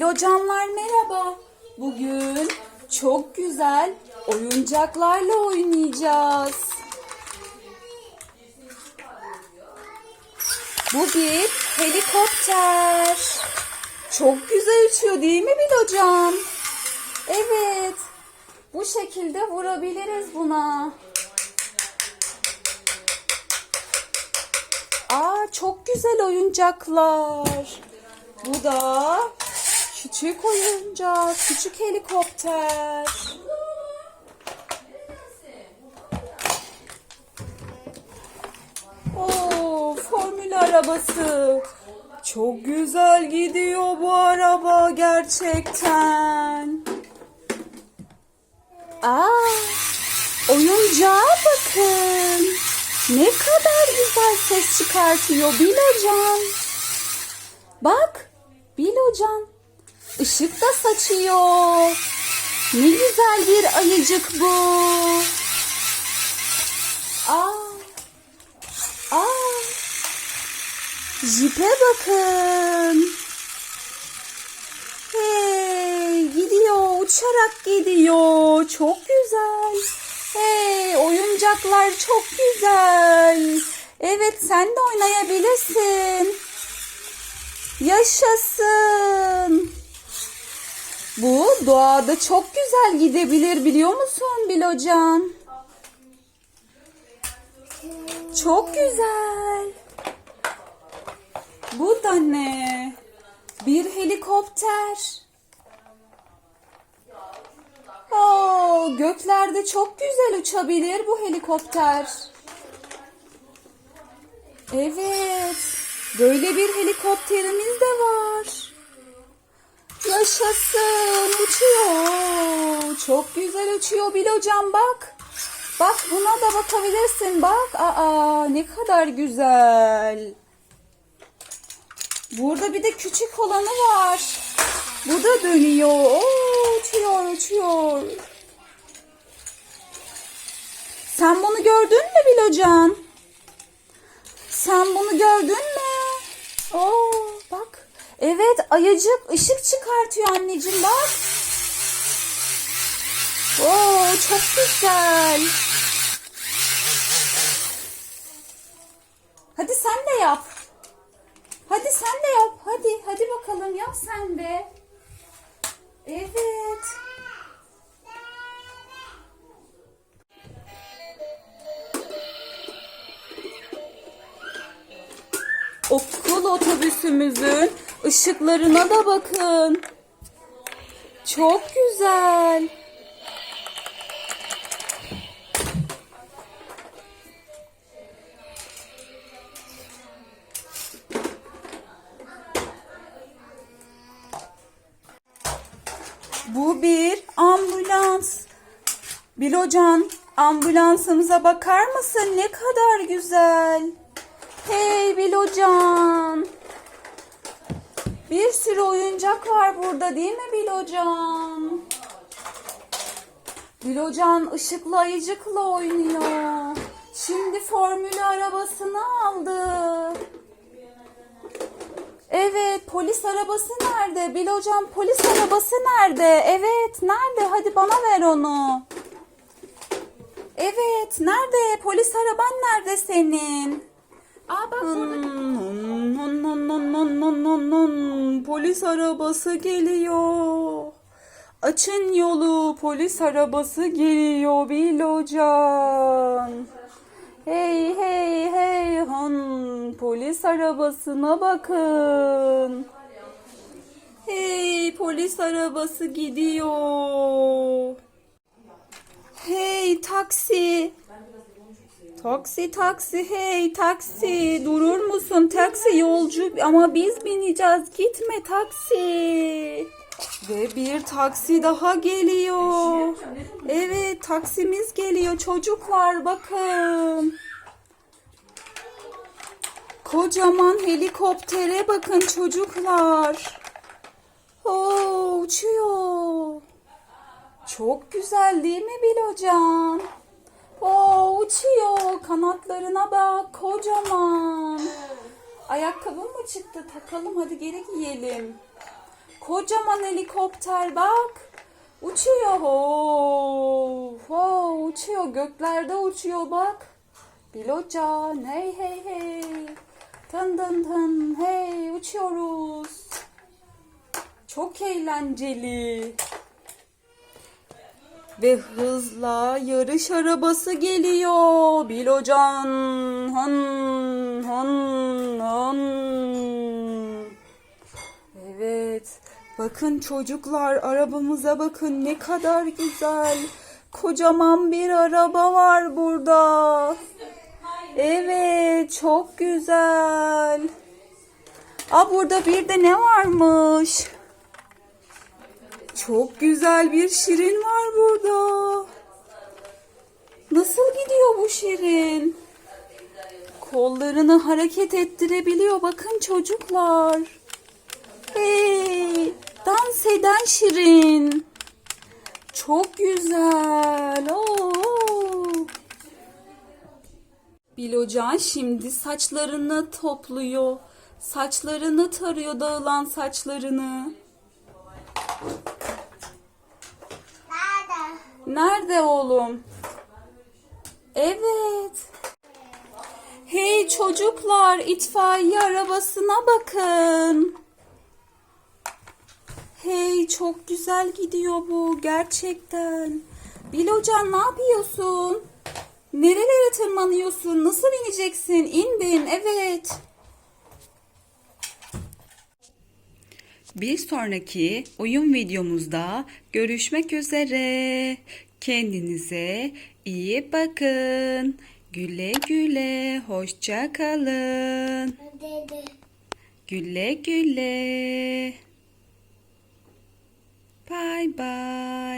Bilocanlar merhaba. Bugün çok güzel oyuncaklarla oynayacağız. Bu bir helikopter. Çok güzel uçuyor değil mi Bilocan? Evet. Bu şekilde vurabiliriz buna. Aa çok güzel oyuncaklar. Bu da küçük oyuncak, küçük helikopter. Oo, formül arabası. Çok güzel gidiyor bu araba gerçekten. Aa, oyuncağa bakın. Ne kadar güzel ses çıkartıyor Bilocan. Bak Bilocan. Işık da saçıyor. Ne güzel bir ayıcık bu. Aa. Aa. Jipe bakın. Hey, gidiyor, uçarak gidiyor. Çok güzel. Hey, oyuncaklar çok güzel. Evet, sen de oynayabilirsin. Yaşasın. Doğada çok güzel gidebilir biliyor musun Bilocan? Çok güzel. Bu da ne? Bir helikopter. Oo, göklerde çok güzel uçabilir bu helikopter. Evet. Böyle bir helikopterimiz de var. Yaşasın uçuyor. Çok güzel uçuyor Bilocan bak. Bak buna da bakabilirsin bak. Aa ne kadar güzel. Burada bir de küçük olanı var. Bu da dönüyor. Oo, uçuyor uçuyor. Sen bunu gördün mü Bilocan? Sen bunu gördün mü? Oo. Evet ayıcık ışık çıkartıyor anneciğim bak. Oo çok güzel. Hadi sen de yap. Hadi sen de yap. Hadi hadi bakalım yap sen de. Evet. Okul otobüsümüzün ışıklarına da bakın. Çok güzel. Bu bir ambulans. Bilocan ambulansımıza bakar mısın? Ne kadar güzel. Hey Bilocan. Bir sürü oyuncak var burada değil mi Bilocan? Bilocan ışıklı ayıcıkla oynuyor. Şimdi formülü arabasını aldı. Evet polis arabası nerede? Bilocan polis arabası nerede? Evet nerede? Hadi bana ver onu. Evet nerede? Polis araban nerede senin? Aa bak burada. Nun, nun, nun, nun, nun, nun, nun. Polis arabası geliyor. Açın yolu. Polis arabası geliyor Bilocan. Hey hey hey han. Polis arabasına bakın. Hey polis arabası gidiyor. Hey taksi. Taksi taksi hey taksi durur musun taksi yolcu ama biz bineceğiz gitme taksi. Ve bir taksi daha geliyor. Evet taksimiz geliyor çocuklar bakın. Kocaman helikoptere bakın çocuklar. Oo, uçuyor. Çok güzel değil mi Bilocan? Oo, uçuyor. Kanatlarına bak. Kocaman. Ayakkabı mı çıktı? Takalım hadi geri giyelim. Kocaman helikopter bak. Uçuyor. Oo, oo, uçuyor. Göklerde uçuyor bak. Bilocan hey hey hey. Tın tın tın hey uçuyoruz. Çok eğlenceli. Ve hızla yarış arabası geliyor. Bilocan hın hın hın. Evet. Bakın çocuklar arabamıza bakın ne kadar güzel. Kocaman bir araba var burada. Evet çok güzel. Aa burada bir de ne varmış? Çok güzel bir şirin var burada. Nasıl gidiyor bu şirin? Kollarını hareket ettirebiliyor. Bakın çocuklar. Hey, dans eden şirin. Çok güzel. Oo. Bilocan şimdi saçlarını topluyor. Saçlarını tarıyor dağılan saçlarını. Nerede? Oğlum? Evet. Hey çocuklar itfaiye arabasına bakın. Hey çok güzel gidiyor bu gerçekten. Bilocan ne yapıyorsun? Nerelere tırmanıyorsun? Nasıl ineceksin? İn bin evet. Bir sonraki oyun videomuzda görüşmek üzere. Kendinize iyi bakın. Güle güle, hoşça kalın. Güle güle. Bye bye.